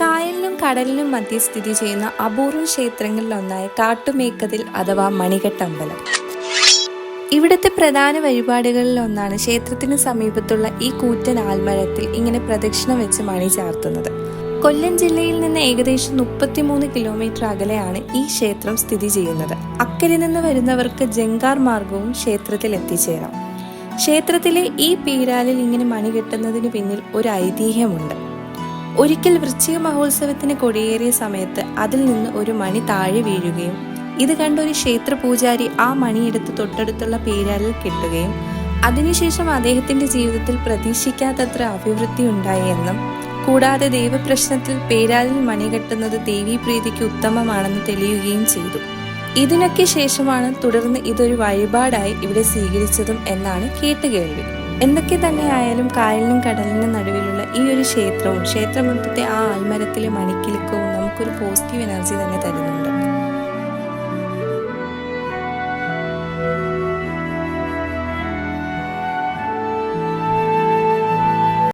കായലിനും കടലിനും മധ്യ സ്ഥിതി ചെയ്യുന്ന അപൂർവ ക്ഷേത്രങ്ങളിലൊന്നായ കാട്ടുമേക്കതിൽ അഥവാ മണികെട്ടമ്പലം. ഇവിടുത്തെ പ്രധാന വഴിപാടുകളിൽ ഒന്നാണ് ക്ഷേത്രത്തിന് സമീപത്തുള്ള ഈ കൂറ്റൻ ആൽമരത്തിൽ ഇങ്ങനെ പ്രദക്ഷിണം വെച്ച് മണി ചാർത്തുന്നത്. കൊല്ലം ജില്ലയിൽ നിന്ന് ഏകദേശം മുപ്പത്തിമൂന്ന് കിലോമീറ്റർ അകലെയാണ് ഈ ക്ഷേത്രം സ്ഥിതി ചെയ്യുന്നത്. അക്കരെ നിന്ന് വരുന്നവർക്ക് ജങ്കാർ മാർഗവും ക്ഷേത്രത്തിൽ എത്തിച്ചേരാം. ക്ഷേത്രത്തിലെ ഈ പീരാലിൽ ഇങ്ങനെ മണി കെട്ടുന്നതിന് പിന്നിൽ ഒരു ഐതിഹ്യമുണ്ട്. ഒരിക്കൽ വൃശ്ചിക മഹോത്സവത്തിന് കൊടിയേറിയ സമയത്ത് അതിൽ നിന്ന് ഒരു മണി താഴെ വീഴുകയും ഇത് കണ്ട ഒരു ക്ഷേത്ര പൂജാരി ആ മണിയെടുത്ത് തൊട്ടടുത്തുള്ള പേരാലിൽ കെട്ടുകയും അതിനുശേഷം അദ്ദേഹത്തിന്റെ ജീവിതത്തിൽ പ്രതീക്ഷിക്കാത്തത്ര അഭിവൃദ്ധി ഉണ്ടായെന്നും കൂടാതെ ദൈവപ്രശ്നത്തിൽ പേരാലിൽ മണി കെട്ടുന്നത് ദേവീപ്രീതിക്ക് ഉത്തമമാണെന്ന് തെളിയുകയും ചെയ്തു. ഇതിനൊക്കെ ശേഷമാണ് തുടർന്ന് ഇതൊരു വഴിപാടായി ഇവിടെ സ്വീകരിച്ചതും എന്നാണ് കേട്ടുകേൾവി. എന്തൊക്കെ തന്നെ ആയാലും കായലിനും കടലിനും നടുവിലുള്ള ഈ ഒരു ക്ഷേത്രവും ക്ഷേത്രമൊത്തത്തെ ആ ആൽമരത്തിലെ മണിക്കിലുക്കവും നമുക്കൊരു പോസിറ്റീവ് എനർജി തന്നെ തരുന്നുണ്ട്.